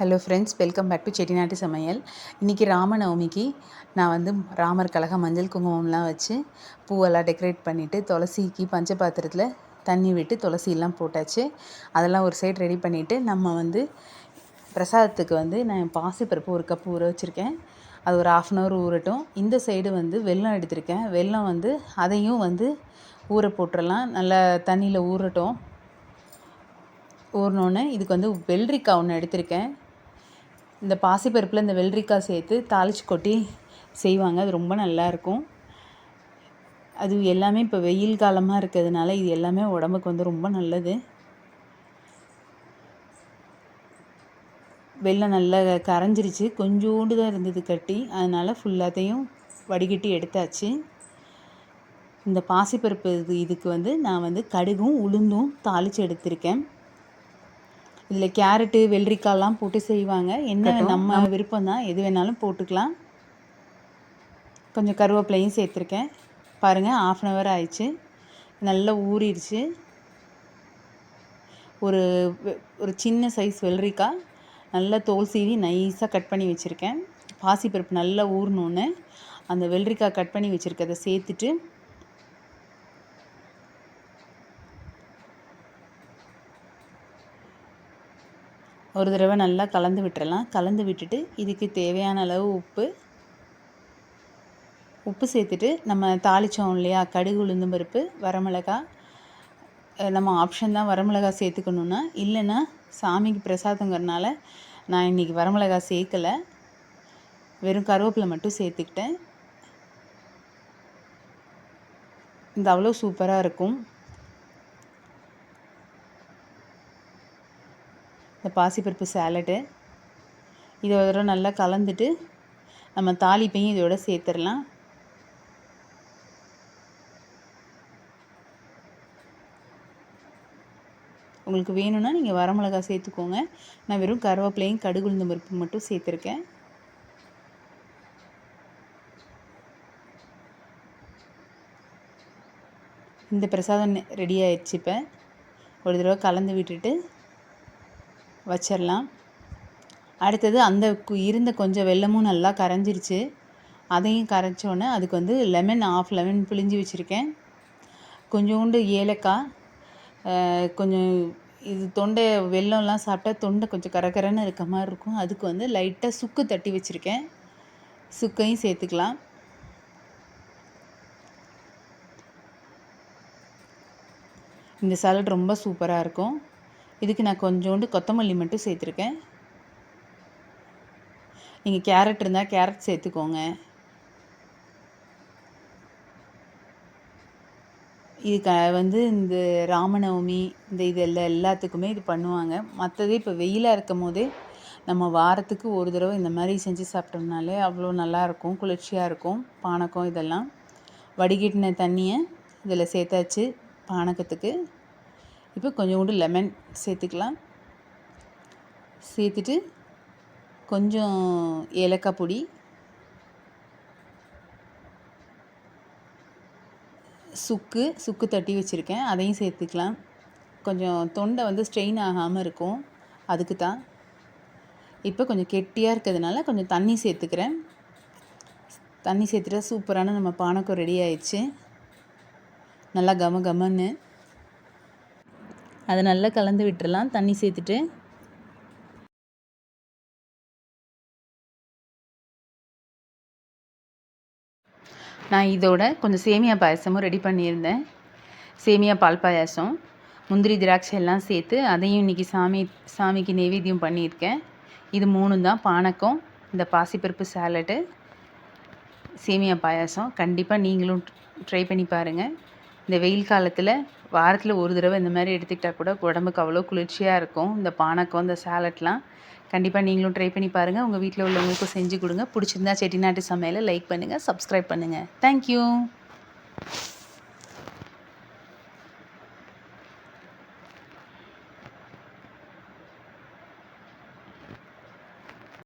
Hello friends welcome back to செட்டிநாட்டு சமையல் இன்றைக்கி ராமநவமிக்கு நான் வந்து ராமர் கழக மஞ்சள் குங்குமம்லாம் வச்சு பூவெல்லாம் டெக்கரேட் பண்ணிவிட்டு துளசிக்கு பஞ்ச பாத்திரத்தில் தண்ணி விட்டு துளசியெல்லாம் போட்டாச்சு. அதெல்லாம் ஒரு சைடு ரெடி பண்ணிவிட்டு நம்ம வந்து பிரசாதத்துக்கு வந்து நான் பாசிப்பருப்பு ஒரு கப் ஊற வச்சுருக்கேன். அது ஒரு ஆஃப் அன் ஹவர் ஊறட்டும். இந்த சைடு வந்து வெல்லம் எடுத்திருக்கேன். வெல்லம் வந்து அதையும் வந்து ஊற போட்டுடலாம் நல்லா தண்ணியில் ஊறட்டும். ஊறினோன்னே இதுக்கு வந்து வெள்ளரிக்காய் ஒன்று எடுத்திருக்கேன். இந்த பாசிப்பருப்பில் இந்த வெள்ளரிக்காய் சேர்த்து தாளித்து கொட்டி செய்வாங்க. அது ரொம்ப நல்லாயிருக்கும். அது எல்லாமே இப்போ வெயில் காலமாக இருக்கிறதுனால இது எல்லாமே உடம்புக்கு வந்து ரொம்ப நல்லது. வெள்ளம் நல்லா கரைஞ்சிருச்சு. கொஞ்சோண்டு தான் இருந்தது கட்டி. அதனால் ஃபுல்லாத்தையும் வடிகட்டி எடுத்தாச்சு. இந்த பாசிப்பருப்பு இது இதுக்கு வந்து நான் வந்து கடுகும் உளுந்தும் தாளித்து எடுத்திருக்கேன். இதில் கேரட்டு வெள்ளரிக்காய்லாம் போட்டு செய்வாங்க. என்ன நம்ம விருப்பம் தான் எது வேணாலும் போட்டுக்கலாம். கொஞ்சம் கருவேப்பிலையும் சேர்த்துருக்கேன். பாருங்கள் ஆஃப் அன் ஹவர் ஆயிடுச்சு. நல்லா ஊறிடுச்சு. ஒரு ஒரு சின்ன சைஸ் வெள்ளரிக்காய். நல்லா தோல் சீவி நைஸாக கட் பண்ணி வச்சுருக்கேன். பாசிப்பருப்பு நல்லா ஊறினோன்னு அந்த வெள்ளரிக்காய் கட் பண்ணி வச்சுருக்கதை சேர்த்துட்டு ஒரு தடவை நல்லா கலந்து விட்டுறலாம். கலந்து விட்டுட்டு இதுக்கு தேவையான அளவு உப்பு. உப்பு சேர்த்துட்டு நம்ம தாளித்தோம் இல்லையா? கடுகு உளுந்தும் பருப்பு வரமிளகா. நம்ம ஆப்ஷன் தான் வரமிளகா சேர்த்துக்கணுன்னா இல்லைன்னா சாமிக்கு பிரசாதங்கிறனால நான் இன்றைக்கி வரமிளகா சேர்க்கலை. வெறும் கருவேப்பிலை மட்டும் சேர்த்துக்கிட்டேன். இந்த அவ்வளோ சூப்பராக இருக்கும். இந்த பாசிப்பருப்பு சேலட்டு இதை ஒரு தடவை நல்லா கலந்துட்டு நம்ம தாளிப்பையும் இதோட சேர்த்துடலாம். உங்களுக்கு வேணும்னா நீங்கள் வரமிளகா சேர்த்துக்கோங்க. நான் வெறும் கருவேப்பிலையும் கடுகுளுந்த பருப்பு மட்டும் சேர்த்துருக்கேன். இந்த பிரசாதம் ரெடி ஆயிடுச்சு இப்போ. ஒரு தடவை கலந்து விட்டுட்டு வச்சிடலாம் அடுத்தது அந்த இருந்த கொஞ்சம் வெல்லமும் நல்லா கரைஞ்சிருச்சு. அதையும் கரைச்சோன்னே அதுக்கு வந்து லெமன் ஆஃப் லெமன் பிழிஞ்சு வச்சுருக்கேன். கொஞ்சோண்டு ஏலக்காய் கொஞ்சம் இது தொண்டை வெள்ளம்லாம் சாப்பிட்டா தொண்டை கொஞ்சம் கரகரன்னு இருக்க மாதிரி இருக்கும். அதுக்கு வந்து லைட்டாக சுக்கு தட்டி வச்சுருக்கேன். சுக்கையும் சேர்த்துக்கலாம். இந்த சாலட் ரொம்ப சூப்பராக இருக்கும். இதுக்கு நான் கொஞ்சோண்டு கொத்தமல்லி மட்டும் சேர்த்துருக்கேன். நீங்கள் கேரட் இருந்தால் கேரட் சேர்த்துக்கோங்க. இது க வந்து இந்த ராமநவமி இந்த இது எல்லாம் எல்லாத்துக்குமே இது பண்ணுவாங்க. மற்றது இப்போ வெயிலாக இருக்கும் போதே நம்ம வாரத்துக்கு ஒரு தடவை இந்த மாதிரி செஞ்சு சாப்பிட்டோம்னாலே அவ்வளோ நல்லாயிருக்கும் குளிர்ச்சியாக இருக்கும். பானகம் இதெல்லாம். வடிகட்டின தண்ணியை இதில் சேர்த்தாச்சு பானகத்துக்கு. இப்போ கொஞ்சோண்டு லெமன் சேர்த்துக்கலாம். சேர்த்துட்டு கொஞ்சம் ஏலக்காய் பொடி. சுக்கு சுக்கு தட்டி வச்சுருக்கேன். அதையும் சேர்த்துக்கலாம். கொஞ்சம் தொண்டை வந்து ஸ்ட்ரெயின் ஆகாமல் இருக்கும். அதுக்கு தான். இப்போ கொஞ்சம் கெட்டியாக இருக்கிறதுனால கொஞ்சம் தண்ணி சேர்த்துக்கிறேன். தண்ணி சேர்த்துட்டா சூப்பரான நம்ம பானக்கம் ரெடி ஆயிடுச்சு. நல்லா கம கமன்னு அதை நல்லா கலந்து விட்டுறலாம். தண்ணி சேர்த்துட்டு. நான் இதோட கொஞ்சம் சேமியா பாயசமும் ரெடி பண்ணியிருந்தேன். சேமியா பால் பாயாசம் முந்திரி திராட்சை எல்லாம் சேர்த்து அதையும் இன்றைக்கி சாமி சாமிக்கு நெவேத்தியம் பண்ணியிருக்கேன். இது மூணும் தான் பானக்கம் இந்த பாசிப்பருப்பு சாலட்டு சேமியா பாயாசம். கண்டிப்பாக நீங்களும் ட்ரை பண்ணி பாருங்கள் இந்த வெயில் காலத்தில் வாரத்தில் ஒரு தடவை இந்த மாதிரி எடுத்துக்கிட்டால் கூட உடம்புக்கு அவ்வளோ குளிர்ச்சியாக இருக்கும். இந்த பானக்கம் இந்த சாலட்லாம் கண்டிப்பாக நீங்களும் ட்ரை பண்ணி பாருங்கள் உங்கள் வீட்டில் உள்ளவங்களுக்கும் செஞ்சு கொடுங்க. பிடிச்சிருந்தா செட்டிநாட்டு சமையலை லைக் பண்ணுங்கள் சப்ஸ்கிரைப் பண்ணுங்கள் தேங்க்யூ